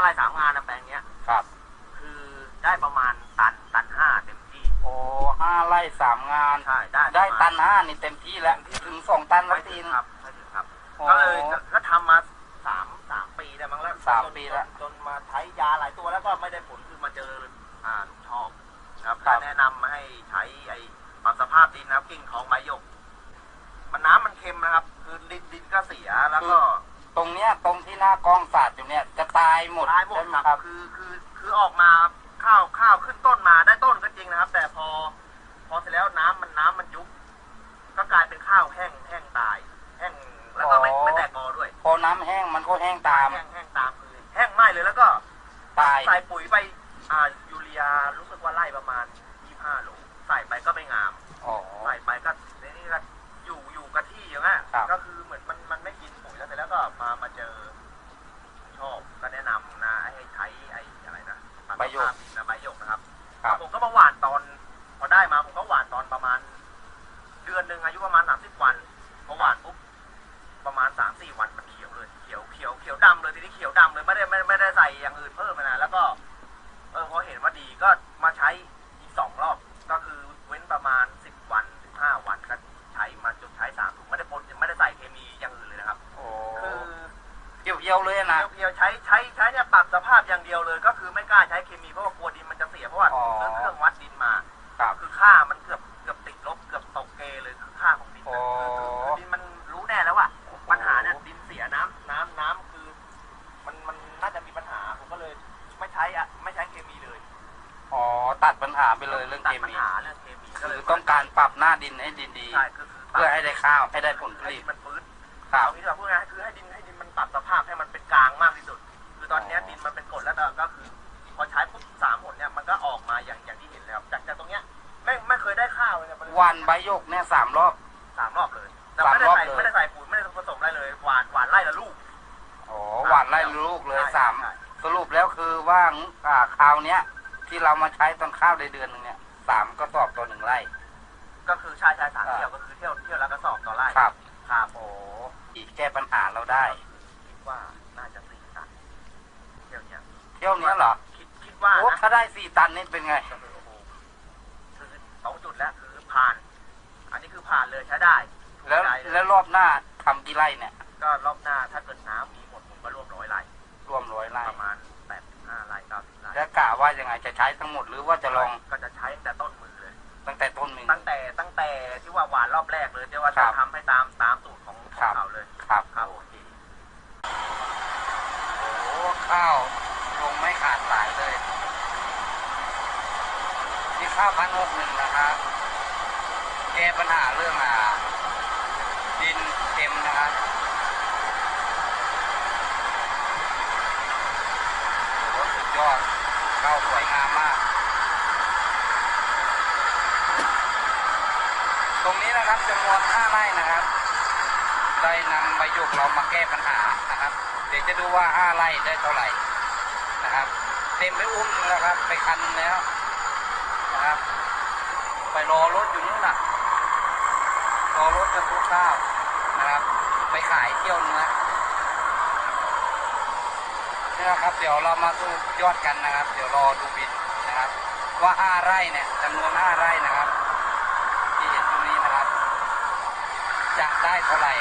ไร่สามงานนะแปลงเนี้ย ครับ คือได้ประมาณตันตันห้าเต็มที่ โอ้ห้าไร่สามงาน ใช่ได้ได้ประมาณ ตันห้านี่เต็มที่แล้ว ถึงสองตันไม่แล้วถึทีงน ครับไม่ถึงครับ โอ้ก็เลยก็ก็ทำมาสามสามปีได้มั้งแล้วสามจนปีแล้วจนมาใช้ยาหลายตัวแล้วก็ไม่ได้ผลคือมาเจออ่าลูกชอบนะครับครับแนะนำให้ใช้ไอ้ปรับสภาพดินนะครับกิ่งของไม้หยก มันน้ำมันเค็มนะครับ คือดินดินก็เสียแล้วก็ ตรงเนี้ยตรงที่หน้ากองศาสตร์อยู่เนี่ยจะตายหมดตายหมดใช่ไหมครับครับคือคือคือออกมาข้าวข้าวขึ้นต้นมาได้ต้นก็จริงนะครับ แต่พอ พอเสร็จแล้วน้ำมันน้ำมันยุบก็กลายเป็นข้าวแห้งแห้งตาย แห้งแล้วก็ไม่อ๋อไม่แตกกอด้วย พอน้ำแห้งมันก็แห้งตาม แห้งแห้งตามคือแห้งไหม้เลยแล้วก็ตายใส่ปุ๋ยไปอ่ายูเรียรู้สึกว่าไล่ประมาณ25โลใส่ไปก็ไม่งามอ๋อใส่ ใบหยกนะใบหยกนะครับ ครับ ผมก็มาหว่านตอนพอได้มาผมก็หว่านตอนประมาณ เดือนหนึ่งอายุประมาณ30วันพอหว่านปุ๊บประมาณ3-4วันมันเขียวเลยเขียวเขียวเขียวดำเลยทีนี้เขียวดำเลยไม่ได้ไม่ไม่ได้ใส่อย่างอื่นเพิ่มเลยนะแล้วก็ เออพอเห็นว่าดีก็มาใช้ ยวเยี่ยวๆเลยนะเพียวๆใช้ใช้ใช้เนี่ยปรับสภาพอย่างเดียวเลย ก็คือไม่กล้าใช้เคมีเพราะว่ากลัวดินมันจะเสียเพราะว่าอ๋อเครื่องเครื่องวัดดินมา ครับ คือค่ามันเกือบเกือบติดลบเกือบตกเกเลยคือค่าของดินโอ้นะคือคือคือดินมันรู้แน่แล้วว่าปัญหาเนี่ยดินเสียน้ำน้ำน้ำคือ มันมันน่าจะมีปัญหาผมก็เลยไม่ใช้อะไม่ใช้เคมีเลยอ๋อ ตัดปัญหาไปเลยเรื่องตัเคดปัญมี หาเรื่องเคมีก็คืเลอยต้องการปรับหน้าดินให้ดินดีใช่คือคือเพื่อให้ได้ข้าวให้ได้ผลผให้ลิดิตนมันฟื้ ออกมาอย่างอย่างที่เห็นแล้วจากจากตรงเนี้ยไม่ไม่เคยได้ข้าวเลยเนี่ยวันใบโยกเนี่ยสามรอบ สามรอบเลยแต่ไม่ได้สามรอบใส่เลย ไม่ได้ใส่ปุ๋ยไม่ได้ผสมอะไรเลยหวานหวานไล่ละลูกโอ้หวานไล่ลูกเลยใช่สามใช่ สรุปแล้วคือว่าอ่าคราวเนี้ย ที่เรามาใช้ตอนข้าวได้เดือนหนึ่งเนี่ยสามก็สอบต่อหนึ่งไร่ ก็คือชายชายสามอ่าเที่ยวก็คือเที่ยวเที่ยวแล้วก็สอบต่อไล่ครับ ครับโอ้อีกแก้ปัญหาเราได้ คิดว่าน่าจะสี่ตันเที่ยวเนี้ย เที่ยวเนี้ยเหรอคิดคิด ว่าโอ้นะถ้าได้สี่ตันนี่เป็นไงก็คือโอ้โหคือสองจุดแล้วคือผ่าน อันนี้คือผ่านเลยใช้ได้ถูกแล้วใจเยแล้วรอบหน้าทำกี่ไร่เนี่ย ก็รอบหน้าถ้าเกิดน้ำมีหมดผมก็ร่วมร้อยไร่รวมร้อยไร่ประมาณแปดห้าไร่เก้าสิบไร่แล้วกะว่ายังไงจะใช้ทั้งหมดหรือว่าจะลองก็จะใช้ตั้งแต่ต้นมือเลย ตั้งแต่ต้นมือตั้งแต่ตั้งแต่ที่ว่าหวานรอบแรกเลยที่ว่าครัจะบทำให้ตามตามสูตรของขครัองบ เขาเลยครับ ครับโอเค โอ้ข้าวลงไม่ขาดสายเลย ห้าพันหกหนึ่งนะครับแก้ปัญหาเรื่องอ่าดินเต็มนะครับโอ้สุดยอดข้าวสวยงามมาก ตรงนี้นะครับจำนวน5ไร่นะครับ ได้นำใบหยกเรามาแก้ปัญหานะครับ เดี๋ยวจะดูว่า5ไร่ได้เท่าไหร่นะครับ เต็มไปอุ้มแล้วครับ ไปคันแล้ว นะครับ ไปรอรถอยู่นู่นน่ะ รอรถบรรทุกข้าวนะครับ ไปขายเที่ยวเนื้อเนี่ยครับ เดี๋ยวเรามาสรุปยอดกันนะครับ เดี๋ยวรอดูบินนะครับ ว่าห้าไร่เนี่ยจำนวนห้าไร่นะครับ ที่เห็นตรงนี้นะครับ จะได้เท่าไหร่